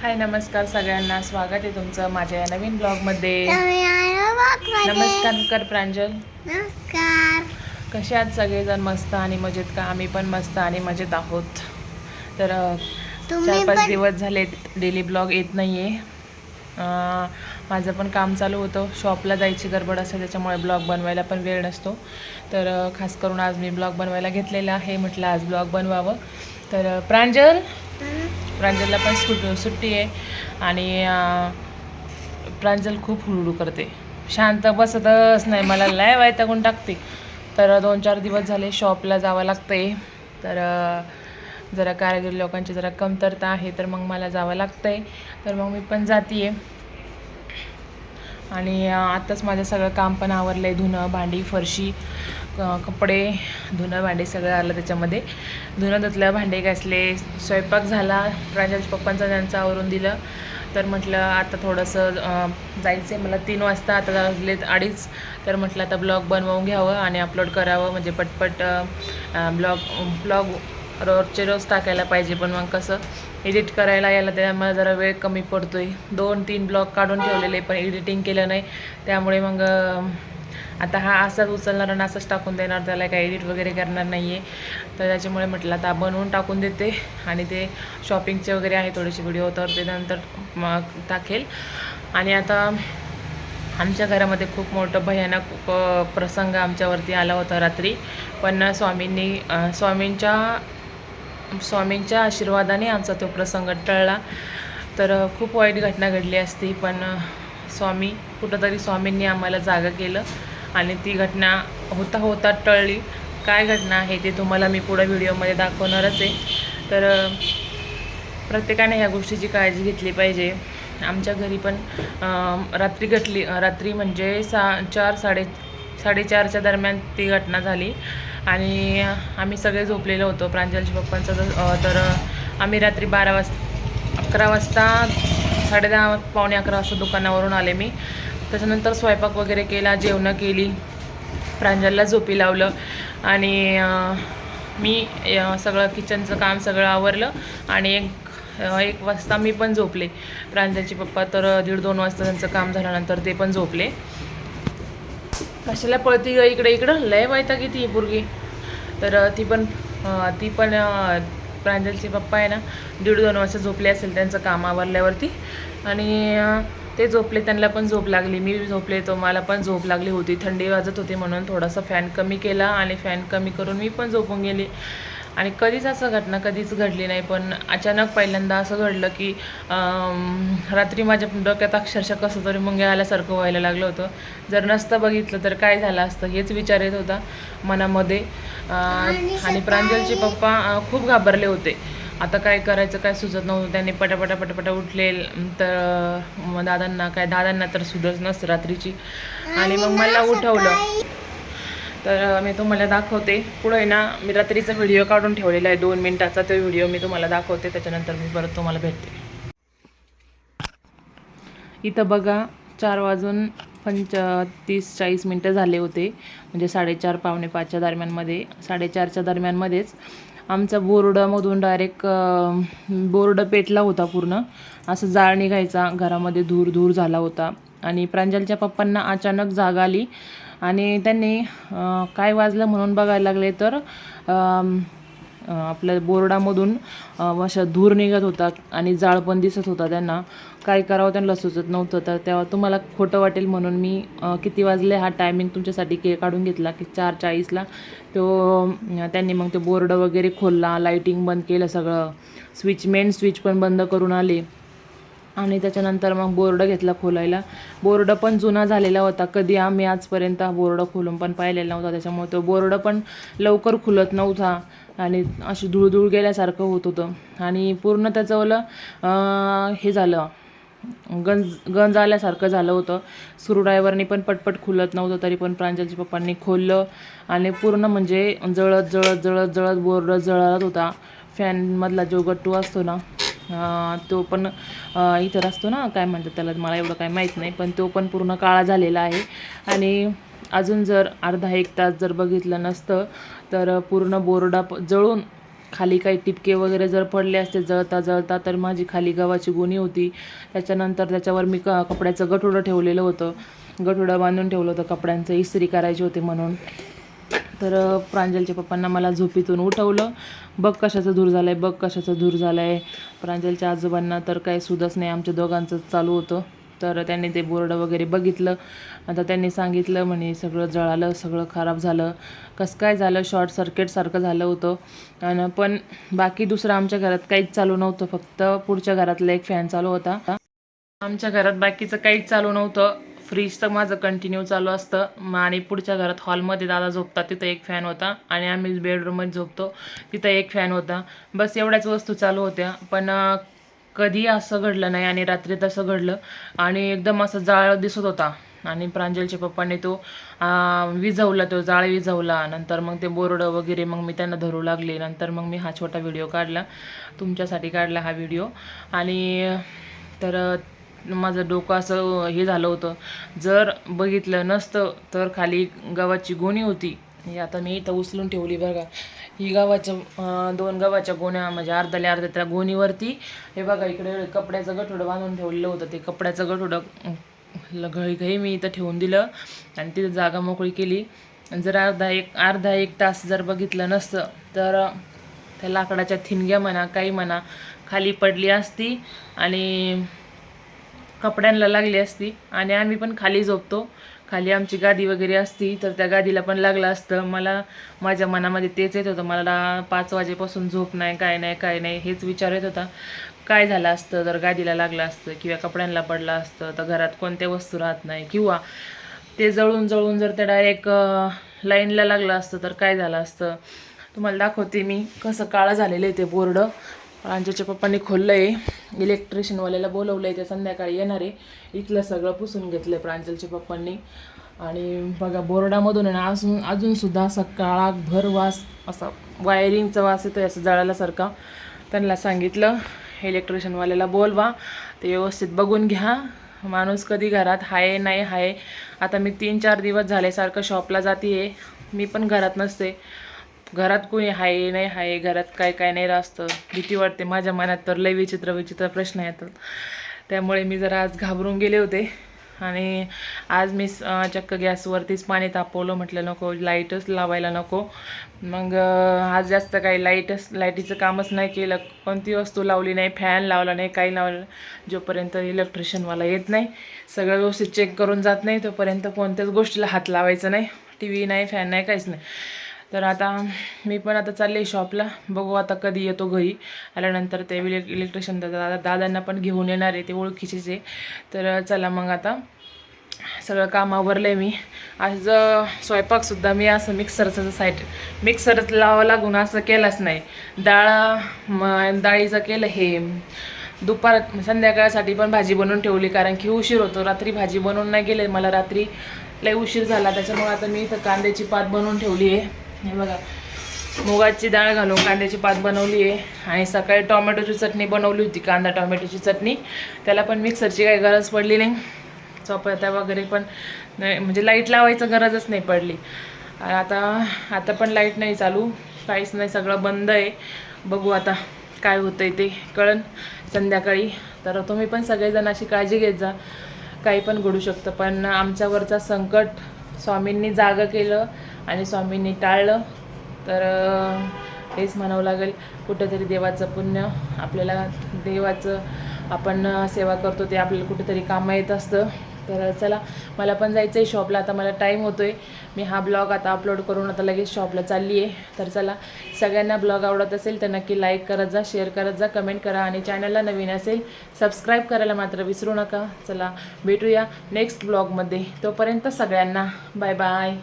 हाय नमस्कार सगळ्यांना. स्वागत आहे तुमचं माझ्या या नवीन ब्लॉगमध्ये. नमस्कार नमस्कार कर प्रांजल. नमस्कार. कसे आहात सगळेजण? मस्त आणि मजेत का? आम्ही पण मस्त आणि मजेत आहोत. तर चार पाच दिवस झाले डेली ब्लॉग येत नाही आहे माझं पण काम चालू होतं. शॉपला जायची गडबड असते त्याच्यामुळे ब्लॉग बनवायला पण वेळ नसतो. तर खास करून आज मी ब्लॉग बनवायला घेतलेला आहे. म्हटलं आज ब्लॉग बनवावं. तर प्रांजल? प्रांजलला पण स्कूट सुट्टी आहे. आणि प्रांजल खूप हुडुडू करते. शांत बसतच नाही. मला लय वैतागून टाकते. तर दोन चार दिवस झाले शॉपला जावं लागतंय. तर जरा कारागीर लोकांची जरा कमतरता आहे तर मग मला जावं लागतंय. तर मग मी पण जाते आहे आणि आत्ताच माझं सगळं काम पण आवरलं आहे धुणं भांडी फरशी कपडे धुणं भांडी सगळं आलं त्याच्यामध्ये. धुणं धुतलं भांडे घासले स्वयंपाक झाला प्रांजल पप्पांचा त्यांचं आवरून दिलं. तर म्हटलं आता थोडंसं जायचं आहे मला तीन वाजता आता वाजलेत अडीच. तर म्हटलं आता ब्लॉग बनवून घ्यावं आणि अपलोड करावं म्हणजे पटपट ब्लॉग ब्लॉग रोजचे रोज टाकायला पाहिजे पण मग कसं. एडिट करायला यायला त्यामुळे जरा वेळ कमी पडतो आहे दोन तीन ब्लॉग काढून ठेवलेले पण एडिटिंग केलं नाही. त्यामुळे मग आता हा असाच उचलणार आणि असंच टाकून देणार. त्याला काही एडिट वगैरे करणार नाही आहे तर त्याच्यामुळे म्हटलं आता बनवून टाकून देते. आणि ते शॉपिंगचे वगैरे आहे थोडेसे व्हिडिओ तर ते नंतर मग टाकेल. आणि आता आमच्या घरामध्ये खूप मोठं भयानक प्रसंग आमच्यावरती आला होता रात्री. पण स्वामींनी स्वामींच्या स्वामींच्या आशीर्वादाने आमचा तो प्रसंग टळला. तर खूप वाईट घटना घडली असती पण स्वामी कुठंतरी स्वामींनी आम्हाला जागं केलं आणि ती घटना होता होता टळली. काय घटना आहे ते तुम्हाला मी पुढं व्हिडिओमध्ये दाखवणारच आहे. तर प्रत्येकाने ह्या गोष्टीची काळजी घेतली पाहिजे. आमच्या घरी पण रात्री घटली रात्री म्हणजे सा चार साडे साडेचारच्या दरम्यान ती घटना झाली. आणि आम्ही सगळे झोपलेलो होतो. प्रांजलजी पप्पांचं तर तर आम्ही रात्री बारा वाज अकरा वाजता साडे दहा पावणे अकरा वाजता दुकानावरून आले मी. त्याच्यानंतर स्वयंपाक वगैरे केला जेवणं केली. प्रांजलला झोपी लावलं. आणि मी सगळं किचनचं काम सगळं आवरलं. आणि एक एक वाजता मी पण झोपले. प्रांजलचे पप्पा तर दीड दोन वाजता त्यांचं काम झाल्यानंतर ते पण झोपले. कशाला पळती ग इकडे? इकडं? लय वैतागी ती पोरगी. तर ती पण ती पण प्रांजलचे पप्पा आहे ना दीड दोन वाजता झोपले असेल त्यांचं काम आवरल्यावरती. आणि ते झोपले त्यांना पण झोप लागली. मी झोपले तो मला पण झोप लागली होती. थंडी वाजत होती म्हणून थोडासा फॅन कमी केला आणि फॅन कमी करून मी पण झोपून गेली. आणि कधीच असं घटना कधीच घडली नाही पण अचानक पहिल्यांदा असं घडलं की रात्री माझ्या डोक्यात अक्षरशः कसं तरी मुंग्या आल्यासारखं व्हायला लागलं होतं. जर नसतं बघितलं तर काय झालं असतं हेच विचार येत होता मनामध्ये. आणि प्रांजलचे पप्पा खूप घाबरले होते. आता काय करायचं काय सुचत नव्हतं. त्यांनी पटापटा पटापटा उठले. तर मग दादांना काय दादांना तर सुधच नसतं रात्रीची. आणि मग मला उठवलं. तर मी तुम्हाला दाखवते. पुढे आहे ना मी रात्रीचा व्हिडिओ काढून ठेवलेला आहे. दोन मिनटाचा तो व्हिडिओ मी तुम्हाला दाखवते. त्याच्यानंतर मी परत तुम्हाला भेटते. इथं बघा चार वाजून पंच तीस चाळीस मिनटं झाले होते. म्हणजे साडेचार पावणे पाचच्या दरम्यानमध्ये साडेचारच्या दरम्यानमध्येच आमचा बोर्डामधून डायरेक्ट बोर्ड पेटला होता पूर्ण. असं जाळ निघायचा. घरामध्ये धूर धूर झाला होता. आणि प्रांजलच्या पप्पांना अचानक जाग आली. आणि त्यांनी काय वाजलं म्हणून बघायला लागले तर आपल्या बोर्डामधून अशा धूर निघत होता आणि जाळ पण दिसत होता त्यांना. काय करावं त्यांना सुचत नव्हतं. तर तेव्हा तुम्हाला खोटं वाटेल म्हणून मी किती वाजले हा टायमिंग तुमच्यासाठी के काढून घेतला की चार चाळीसला तो त्यांनी मग तो बोर्ड वगैरे खोलला लाईटिंग बंद केलं सगळं. स्विच मेन स्विच पण बंद करून आले. आणि त्याच्यानंतर मग बोर्ड घेतला खोलायला. बोर्ड पण जुना झालेला होता. कधी आम्ही आजपर्यंत हा बोर्ड खोलून पण पाहिलेला नव्हता. त्याच्यामुळे तो बोर्ड पण लवकर खुलत नव्हता. आणि अशी धूळधूळ गेल्यासारखं होत होतं. आणि पूर्ण त्याचं हे झालं. गंज गंज आल्यासारखं झालं होतं. सुरू पण पटपट खुलत नव्हतं. तरी पण प्रांजलच्या पप्पांनी खोललं. आणि पूर्ण म्हणजे जळत जळत जळत जळत बोर्ड जळत होता. फॅनमधला जो गट्टू असतो ना तो पण इतर असतो ना काय म्हणतात त्याला मला एवढं काय माहीत नाही पण तो पण पूर्ण काळा झालेला आहे. आणि अजून जर अर्धा एक तास जर बघितलं नसतं तर पूर्ण बोर्डा प- जळून खाली काही टिपके वगैरे जर पडले असते जळता जळता तर माझी खाली गव्हाची गुणी होती. त्याच्यानंतर त्याच्यावर मी क कपड्याचं गठुडं ठेवलेलं होतं. गठुडं बांधून ठेवलं होतं कपड्यांचं इस्त्री करायची होती म्हणून. तर प्रांजलच्या पप्पांना मला झोपीतून उठवलं. बघ कशाचं धूर झालं आहे बघ कशाचं धूर झालं आहे प्रांजलच्या आजोबांना तर काही सुदच नाही आमच्या दोघांचं चालू होतं. तर त्यांनी ते बोर्ड वगैरे बघितलं. आता त्यांनी सांगितलं म्हणे सगळं जळालं सगळं खराब झालं. कसं काय झालं? शॉर्ट सर्किटसारखं झालं होतं. आणि पण बाकी दुसरं आमच्या घरात काहीच चालू नव्हतं. फक्त पुढच्या घरातला एक फॅन चालू होता. आमच्या घरात बाकीचं काहीच चालू नव्हतं. फ्रीज तर माझं कंटिन्यू चालू असतं. मग आणि पुढच्या घरात हॉलमध्ये दादा झोपतात. तिथं एक फॅन होता. आणि आम्ही बेडरूममध्ये झोपतो. तिथं एक फॅन होता. बस एवढ्याच वस्तू चालू होत्या. पण कधी असं घडलं नाही आणि रात्री तसं घडलं. आणि एकदम असं जाळ दिसत होता. आणि प्रांजलच्या पप्पाने तो विझवला. तो जाळ विझवला. नंतर मग ते बोर्ड वगैरे मग मी त्यांना धरू लागले. नंतर मग मी हा छोटा व्हिडिओ काढला. तुमच्यासाठी काढला हा व्हिडिओ आणि तर माझं डोकं असं हे झालं होतं. जर बघितलं नसतं तर खाली गव्हाची गोणी होती. ही आता मी इथं उचलून ठेवली बघा. ही गावाच्या दोन गव्हाच्या गोण्या म्हणजे अर्ध्याला अर्ध्या त्या गोणीवरती. हे बघा इकडे कपड्याचं गठोडं बांधून ठेवलेलं होतं. ते कपड्याचं गठोडं अं, ल- मी इथं ठेवून दिलं. आणि तिथं जागा मोकळी केली. जर अर्धा एक अर्धा एक तास जर बघितलं नसतं तर त्या लाकडाच्या थिनग्या म्हणा काही म्हणा खाली पडली असती. आणि कपड्यांना लागली असती आणि आम्ही पण खाली झोपतो. खाली आमची गादी वगैरे असती तर त्या गादीला पण लागलं असतं. मला माझ्या मनामध्ये तेच येत होतं. मला पाच वाजेपासून झोप नाही काय नाही काय नाही हेच विचार येत होता. काय झालं असतं? जर गादीला लागलं असतं किंवा कपड्यांना पडलं असतं तर घरात कोणत्या वस्तू राहत नाही? किंवा ते जळून जळून जर ते डायरेक्ट लाईनला लागलं असतं तर काय झालं असतं? तुम्हाला दाखवते मी. कसं काळं झालेलं आहे ते बोर्ड. प्रांजलच्या पप्पांनी खोललं आहे इलेक्ट्रिशियनवाल्याला बोलवलं आहे ते संध्याकाळी येणार. आहे इथलं सगळं पुसून घेतलं आहे प्रांजलच्या पप्पांनी. आणि बघा बोर्डामधून आहे ना अजून अजूनसुद्धा असा काळाभर वास असा वायरिंगचा वास येतो असं जळाल्यासारखा. त्यांना सांगितलं इलेक्ट्रिशियनवाल्याला बोलवा ते व्यवस्थित बघून घ्या. माणूस कधी घरात हाय नाही हाय. आता मी तीन चार दिवस झाले सारखं शॉपला जाते मी पण घरात नसते. घरात कोणी हाय नाही हाय घरात काय काय नाही असतं. भीती वाटते. माझ्या मनात तर लय विचित्र विचित्र प्रश्न येतात. त्यामुळे मी जरा आज घाबरून गेले होते. आणि आज मी चक्क गॅसवरतीच पाणी तापवलं. म्हटलं नको लाईटच लावायला नको. मग आज जास्त काही लाईटच लाईटीचं कामच नाही केलं. कोणती वस्तू लावली नाही फॅन लावला नाही काही लावलं जोपर्यंत इलेक्ट्रिशियनवाला येत नाही सगळं व्यवस्थित चेक करून जात नाही तोपर्यंत कोणत्याच गोष्टीला हात लावायचा नाही. टी व्ही नाही फॅन नाही काहीच नाही. तर आता मी पण आता चालले शॉपला बघू आता कधी येतो घरी. आल्यानंतर ते इले इलेक्ट्रिशियन दादा दादांना पण घेऊन येणार आहे ते ओळखीचेच आहे. तर चला मग आता. सगळं काम आवरलं आहे मी. आज स्वयंपाकसुद्धा मी असं मिक्सरचं साईट मिक्सर लावा लागून असं केलंच नाही. डाळ म डाळीचं केलं हे. दुपार संध्याकाळसाठी पण भाजी बनवून ठेवली कारण की उशीर होतो. रात्री भाजी बनवून नाही गेले. मला रात्री लई उशीर झाला. त्याच्यामुळे आता मी इथं कांद्याची पात बनवून ठेवली आहे. हे बघा. मुगाची डाळ घालून कांद्याची पात बनवली आहे. आणि सकाळी टोमॅटोची चटणी बनवली होती कांदा टोमॅटोची चटणी. त्याला पण मिक्सरची काही गरज पडली नाही. चपात्या वगैरे पण नाही म्हणजे लाइट लावायचं गरजच नाही पडली. आता आता पण लाइट नाही चालू. काहीच नाही सगळं बंद आहे. बघू आता काय होतं आहे ते. कळन संध्याकाळी. तर तुम्ही पण सगळेजण अशी काळजी घेत जा. काही पण घडू शकतं. पण आमच्यावरचा संकट स्वामींनी जागं केलं. आणि स्वामींनी टाळलं. तर हेच म्हणावं लागेल कुठंतरी देवाचं पुण्य आपल्याला देवाचं आपण सेवा करतो ते आपल्याला कुठेतरी कामं येत असतं. तर चला मला पण जायचं आहे शॉपला आता मला टाईम होतो आहे मी हा ब्लॉग आता अपलोड करून आता लगेच शॉपला चालली आहे तर चला सगळ्यांना ब्लॉग आवडत असेल तर नक्की लाईक करत जा शेअर करत जा कमेंट करा आणि चॅनलला नवीन असेल सबस्क्राईब करायला मात्र विसरू नका. चला भेटूया नेक्स्ट ब्लॉगमध्ये तोपर्यंत सगळ्यांना बाय बाय